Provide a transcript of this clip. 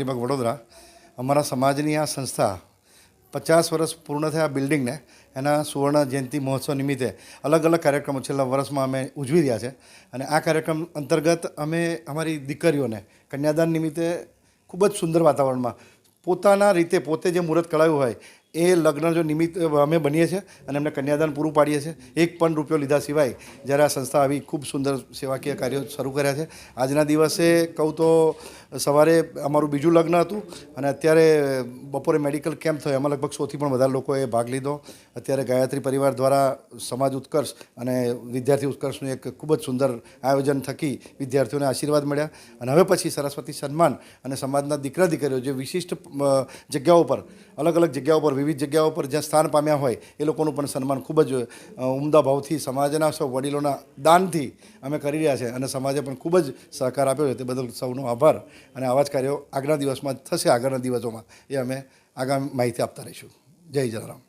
અલીબાગ વડોદરા. અમારા સમાજની આ સંસ્થા પચાસ વર્ષ પૂર્ણ થયા બિલ્ડિંગને, એના સુવર્ણ જયંતિ મહોત્સવ નિમિત્તે અલગ અલગ કાર્યક્રમો છેલ્લા વર્ષમાં અમે ઉજવી રહ્યા છે. અને આ કાર્યક્રમ અંતર્ગત અમે અમારી દીકરીઓને કન્યાદાન નિમિત્તે ખૂબ જ સુંદર વાતાવરણમાં પોતાના રીતે પોતે જે મુહૂર્ત કરાવ્યું હોય, એ લગ્ન જો નિમિત્ત અમે બનીએ છીએ અને એમને કન્યાદાન પૂરું પાડીએ છીએ, એક પણ રૂપિયો લીધા સિવાય જ્યારે આ સંસ્થા આવી ખૂબ સુંદર સેવાકીય કાર્યો શરૂ કર્યા છે. આજના દિવસે કહું તો સવારે અમારું બીજું લગ્ન હતું અને અત્યારે બપોરે મેડિકલ કેમ્પ થયો. એમાં લગભગ સોથી પણ વધારે લોકોએ ભાગ લીધો. અત્યારે ગાયત્રી પરિવાર દ્વારા સમાજ ઉત્કર્ષ અને વિદ્યાર્થી ઉત્કર્ષનું એક ખૂબ જ સુંદર આયોજન થકી વિદ્યાર્થીઓને આશીર્વાદ મળ્યા. અને હવે પછી સરસ્વતી સન્માન અને સમાજના દીકરા દીકરીઓ જે વિશિષ્ટ જગ્યાઓ પર, અલગ અલગ જગ્યાઓ પર, વિવિધ જગ્યાઓ પર જ્યાં સ્થાન પામ્યા હોય, એ લોકોનું પણ સન્માન ખૂબ જ ઉમદા ભાવથી સમાજના સૌ વડીલોના દાનથી અમે કરી રહ્યા છે અને સમાજે પણ ખૂબ જ સહકાર આપ્યો છે. તે બદલ સૌનો આભાર. અને આવા જ કાર્યો આગળના દિવસમાં થશે, આગળના દિવસોમાં. એ અમે આગામી માહિતી આપતા રહીશું. જય જલારામ.